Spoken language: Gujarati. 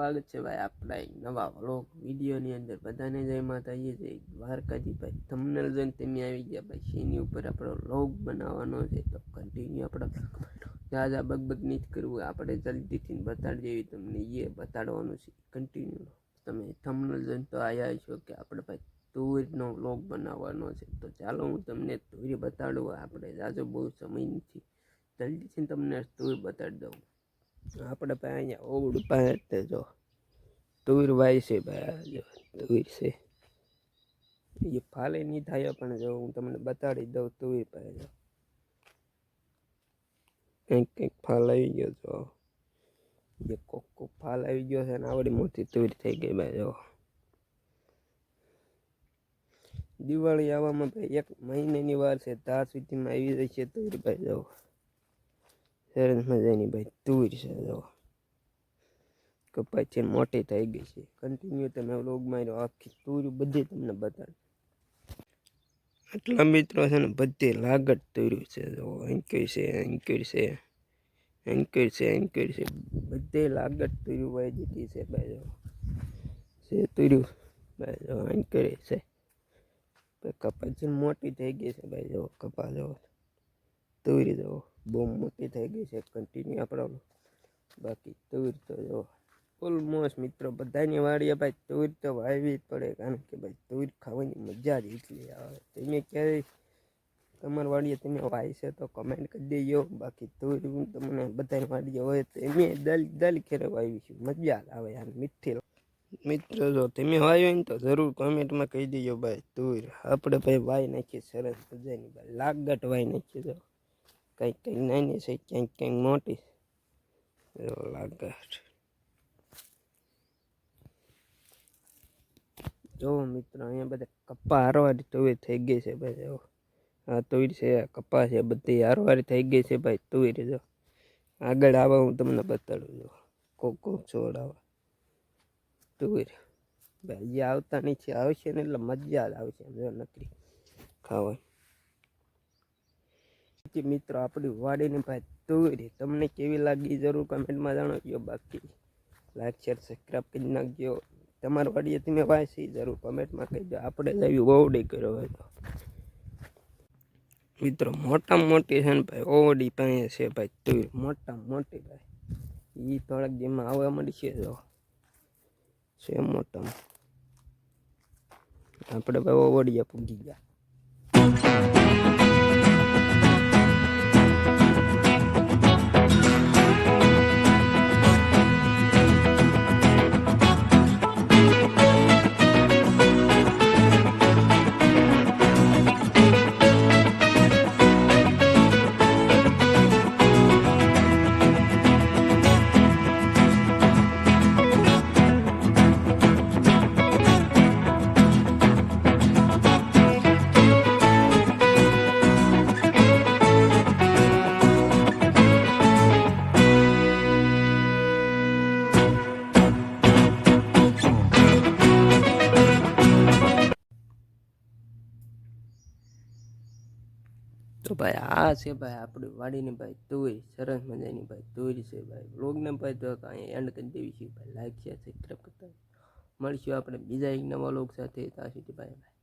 સ્વાગત છે ભાઈ આપણા એક નવા વ્લોગ વિડીયોની અંદર. બધાને જય માતાજી, જય દ્વારકાજી ભાઈ. થંબનેલ જોઈને તમે આવી ગયા ભાઈ. શેની ઉપર આપણો વ્લોગ બનાવવાનો છે તો કન્ટિન્યુ આપણે જાજા બગબગ નહીં જ કરવું. આપણે જલ્દીથી બતાડી દેવી તમને એ બતાડવાનું છે. કન્ટિન્યુ તમે થમનલ જોઈને તો આવ્યા છો કે આપણે ભાઈ તુવેરનો વ્લોગ બનાવવાનો છે. તો ચાલો હું તમને તુવેર બતાડું. આપણે જાજો બહુ સમય નથી. જલ્દીથી તમને તુવેર બતાડી દઉં. આપણે પાસે અહીંયા ઓવડ પાસે જો તુર વાય છે ભાઈ તુર છે. એ ફાલે નહીં થાય પણ જો હું તમને બતાડી દઉં તુર પાસે જો. કંઈક કંઈક ફાલ આવી ગયો જો. જે કોક કોક ફાલ આવી ગયો છે ને આવડી મોટી તુર થઈ ગઈ ભાઈ જો. દિવાળી આવવામાં ભાઈ એક મહિનાની વાર છે, ત્યાં સુધીમાં આવી જશે તુર ભાઈ જો. સરસ મજાની ભાઈ તુર છે, જો. કપાય છે મોટી થઈ ગઈ છે. કન્ટિન્યુ તમે વ્લોગ માર્યો, આખી તુર બધી તમને બતાડ. આટલા મિત્રો છે ને બધી લાગત તુર્યું છે, જો. અંકર છે અંકર છે અંકર છે અંકર છે. બધે લાગત તુર્યું ભાઈ દીધી છે ભાઈ, જો. છે તુર્યું ભાઈ, જો અંકરે છે. કપાય છે મોટી થઈ ગઈ છે ભાઈ, જો કપા જો. તુરી જો બહુ મોટી થઈ ગઈ છે કન્ટિન્યુ આપણો બાકી તુર તો જો ઓલમોસ્ટ મિત્રો, બધાની વાડીએ ભાઈ તુર તો વાવી જ પડે, કારણ કે ભાઈ તુર ખાવાની મજા જ એટલી આવે. તમે ક્યારેય તમારી વાડીએ તમે વાય છે તો કમેન્ટ કરી દેજો. બાકી તુર તમને બધાની વાડીએ હોય તો એમને દલ દલ ખેરે છે. મજા આવે યાર, મીઠી મિત્રો, જો તમે વાવ્યો ને તો જરૂર કોમેન્ટમાં કહી દેજો ભાઈ તુર. આપણે ભાઈ વાય નાખીએ સરસ મજાની ભાઈ લાગટ વાય નાખીએ જો. કંઈક કંઈક નાની છે, ક્યાંક ક્યાંક મોટી જો લાગટ જો મિત્રો, અહીંયા બધા કપા હારવારી તુવેર થઈ ગઈ છે ભાઈ જો આ તુવેર છે, આ કપા છે બધી હારવારી થઈ ગઈ છે ભાઈ તુવેર જો આગળ આવા હું તમને બતાડું જો કોક કોક છોડાવા તુવેર ભાઈ, જે આવતા નહીં છે, આવશે ને એટલે મજા જ આવશે જો નકરી ખાવાની. મિત્રો, આપણી વાડીની ભાઈ તુવેરી તમને કેવી લાગી જરૂર કમેન્ટમાં જણાવજો. બાકી લાઈક શેર સબસ્ક્રાઈબ કરી નાખજો. તમારી વાડીએ તમે વાંચી. જરૂર કમેન્ટમાં કહીજો. આપણે જ આવી ઓવડી કર્યો હોય મિત્રો મોટામાં મોટી છે ને ભાઈ ઓવડી પાસે છે ભાઈ તુર મોટામાં મોટી ભાઈ. એ થોડાક જેમાં આવવા મળશે જો છે મોટામાં. આપણે ભાઈ ઓવડિયા પૂગી ગયા. તો ભાઈ, આ છે ભાઈ આપણી વાડીની ભાઈ તુર સરસ મજાની ભાઈ તુર છે ભાઈ. બ્લોગને ભાઈ તો કાંઈ એન્ડ કરી દેવી છે ભાઈ. લાઈક છે સબસ્ક્રાઈબ કરતા મળીશું આપણે બીજા એક નવા લોક સાથે. ત્યાં સુધી ભાઈ ભાઈ